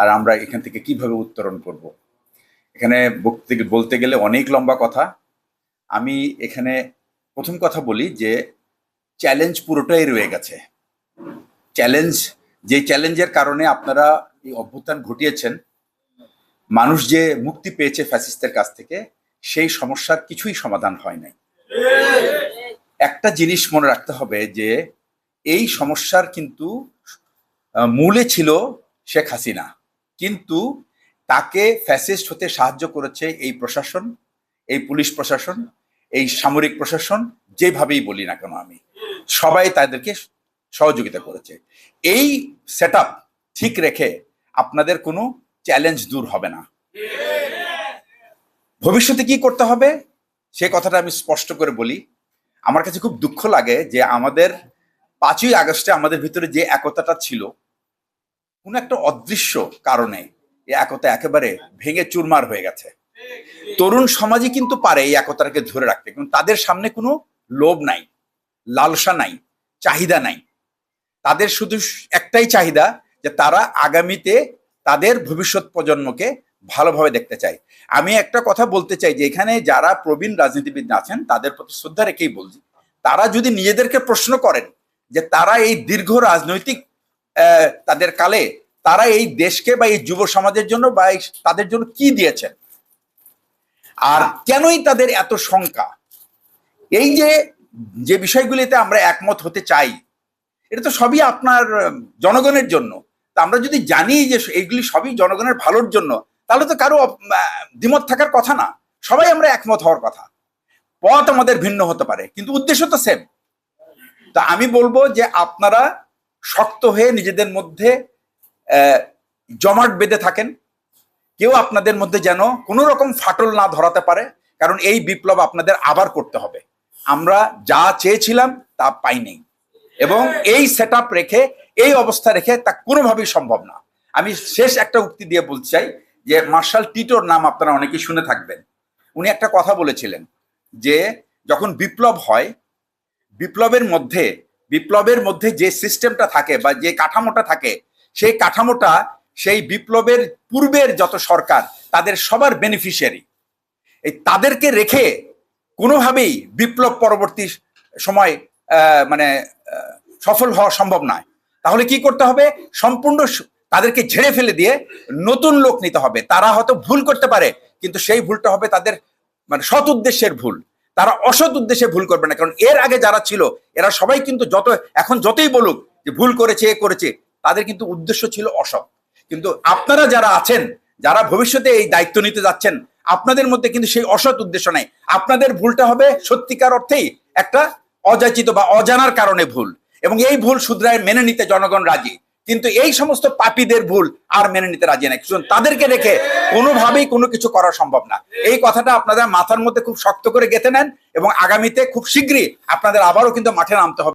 আর আমরা এখান থেকে কীভাবে উত্তরণ করব? এখানে বলতে গেলে অনেক লম্বা কথা। আমি এখানে প্রথম কথা বলি যে চ্যালেঞ্জ পুরোটাই রয়ে গেছে। চ্যালেঞ্জ যে চ্যালেঞ্জের কারণে আপনারা এই অভ্যুত্থান ঘটিয়েছেন, মানুষ যে মুক্তি পেয়েছে ফ্যাসিস্টের কাছ থেকে, সেই সমস্যার কিছুই সমাধান হয় নাই। একটা জিনিস মনে রাখতে হবে যে, এই সমস্যার কিন্তু মূলে ছিল শেখ হাসিনা। কিন্তু তাকে ফ্যাসিস্ট হতে সাহায্য করেছে এই প্রশাসন, এই পুলিশ প্রশাসন, এই সামরিক প্রশাসন, যেভাবেই বলি না কেন আমি, সবাই তাদেরকে সহযোগিতা করেছে। এই সেট ঠিক রেখে আপনাদের কোনো চ্যালেঞ্জ দূর হবে না। ভবিষ্যতে কি করতে হবে? সে কথাটা আমি স্পষ্ট করে বলি। আমার কাছে খুব দুঃখ লাগে যে আমাদের পাঁচই আগস্টে আমাদের ভিতরে যে একতাটা ছিল কোন একটা অদৃশ্য কারণে এই একতা একেবারে ভেঙে চুরমার হয়ে গেছে। তরুণ সমাজই কিন্তু পারে এই একতাটাকে ধরে রাখতে, কিন্তু তাদের সামনে কোনো লোভ নাই, লালসা নাই, চাহিদা নাই। তাদের শুধু একটাই চাহিদা যে তারা আগামীতে তাদের ভবিষ্যৎ প্রজন্মকে ভালোভাবে দেখতে চায়। আমি একটা কথা বলতে চাই যে এখানে যারা প্রবীণ রাজনীতিবিদ আছেন, তাদের প্রতি শ্রদ্ধা রেখেই বলছি, তারা যদি নিজেদেরকে প্রশ্ন করেন যে তারা এই দীর্ঘ রাজনৈতিক তাদের কালে তারা এই দেশকে বা এই যুব সমাজের জন্য বা তাদের জন্য কি দিয়েছেন? আর কেনই তাদের এত শঙ্কা? এই যে যে বিষয়গুলিতে আমরা একমত হতে চাই, এটা তো সবই আপনার জনগণের জন্য। তা আমরা যদি জানি যে এইগুলি সবই জনগণের ভালোর জন্য, তাহলে তো কারও দ্বিমত থাকার কথা না। সবাই আমরা একমত হওয়ার কথা। পথ আমাদের ভিন্ন হতে পারে, কিন্তু উদ্দেশ্য তো সেম তা আমি বলব যে আপনারা শক্ত হয়ে নিজেদের মধ্যে জমাট বেঁধে থাকেন। কেউ আপনাদের মধ্যে যেন কোনো রকম ফাটল না ধরাতে পারে, কারণ এই বিপ্লব আপনাদের আবার করতে হবে। আমরা যা চেয়েছিলাম, তা পাইনি এবং এই সেট রেখে, এই অবস্থা রেখে তা কোনোভাবেই সম্ভব না। আমি শেষ একটা উক্তি দিয়ে বলতে চাই যে, মার্শাল টিটোর নাম আপনারা অনেকেই শুনে থাকবেন। উনি একটা কথা বলেছিলেন যে, যখন বিপ্লব হয়, বিপ্লবের মধ্যে বিপ্লবের মধ্যে যে সিস্টেমটা থাকে বা যে কাঠামোটা থাকে, সেই কাঠামোটা, সেই বিপ্লবের পূর্বের যত সরকার, তাদের সবার বেনিফিশিয়ারি এই তাদেরকে রেখে কোনোভাবেই বিপ্লব পরবর্তী সময় মানে সফল হওয়া সম্ভব নয়। তাহলে কি করতে হবে? সম্পূর্ণ তাদেরকে ঝেড়ে ফেলে দিয়ে নতুন লোক নিতে হবে। তারা হয়তো ভুল করতে পারে, কিন্তু সেই ভুলটা হবে তাদের মানে সৎ উদ্দেশ্যের ভুল। তারা অসৎ উদ্দেশ্যে ভুল করবে না। কারণ এর আগে যারা ছিল, এরা সবাই কিন্তু যত, এখন যতই বলুক যে ভুল করেছে, এ করেছে, তাদের কিন্তু উদ্দেশ্য ছিল অসৎ। কিন্তু আপনারা যারা আছেন, যারা ভবিষ্যতে এই দায়িত্ব নিতে যাচ্ছেন, আপনাদের মধ্যে কিন্তু সেই অসৎ উদ্দেশ্য নাই। আপনাদের ভুলটা হবে সত্যিকার অর্থেই একটা অযাচিত বা অজানার কারণে ভুল। এবং এই ভুল শুধরায় মেনে নিতে জনগণ রাজি। কিন্তু এই সমস্ত পাপীদের ভুল আর মেনে নিতে রাজি নাই। কিছু তাদেরকে রেখে কোনোভাবেই কোনো কিছু করা সম্ভব না। এই কথাটা আপনাদের মাথার মধ্যে খুব শক্ত করে গেঁথে নেন এবং আগামীতে খুব শীঘ্রই আপনাদের আবারও কিন্তু মাঠে নামতে হবে।